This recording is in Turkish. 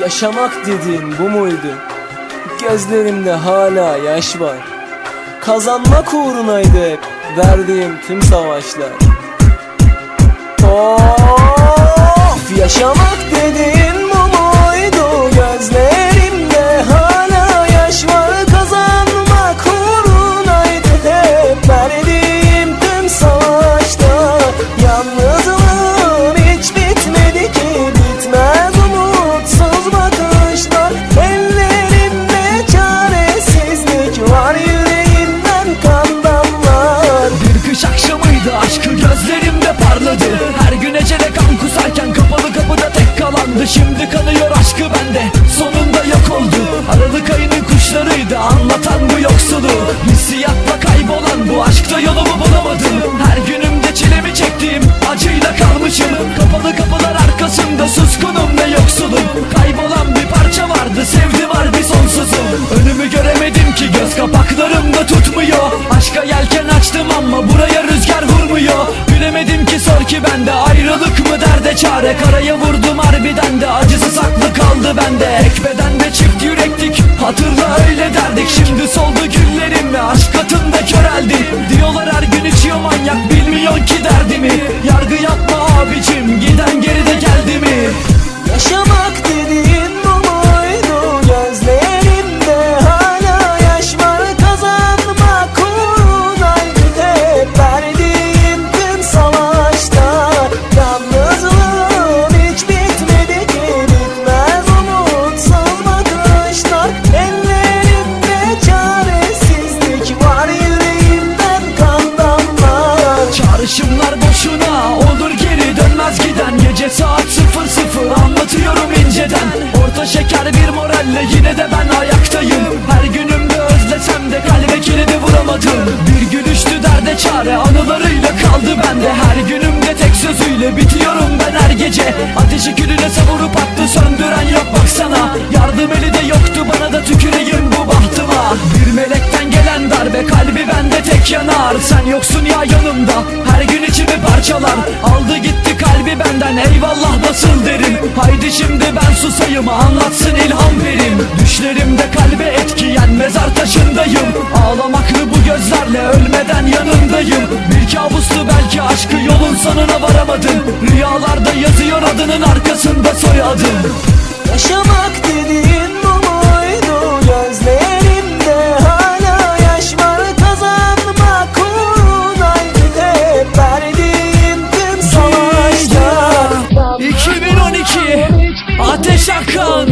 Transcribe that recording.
Yaşamak dediğin bu muydu? Gözlerimde hala yaş var. Kazanmak uğrunaydı hep verdiğim tüm savaşlar. Of yaşamak dediğin sonunda yok oldu Aralık ayının kuşlarıydı. Anlatan bu yoksulu Hissiyatla kaybolan bu aşkta yolumu bulamadım. Her günümde çilemi çektiğim acıyla kalmışım. Kapalı kapılar arkasında suskunum ve yoksulum Kaybolan bir parça vardı sevdi var bir sonsuzum. Önümü göremedim ki göz kapaklarımda tutmuyor. Aşka yelken açtım ama buraya rüzgar vurmuyor. Bilemedim ki sor ki bende ayrılık mı derde çare. Karaya vurdum harbiden de acısı saklı kaldı bende. Ekbeden soldu güllerim ve aşk katında köreldi Diyorlar gece yanar Sen yoksun ya yanımda. Her gün içimi parçalar. Aldı gitti kalbi benden. Eyvallah nasıl derim. Haydi şimdi ben susayım. Anlatsın ilham verim. Düşlerimde kalbe etkiyen mezar taşındayım. Ağlamaklı bu gözlerle? Ölmeden yanındayım. Bir kabustu belki aşkı yolun sonuna varamadım. Rüyalarda yazıyor adının arkasında soyadım. Yaşamak dediğin bu ateş akan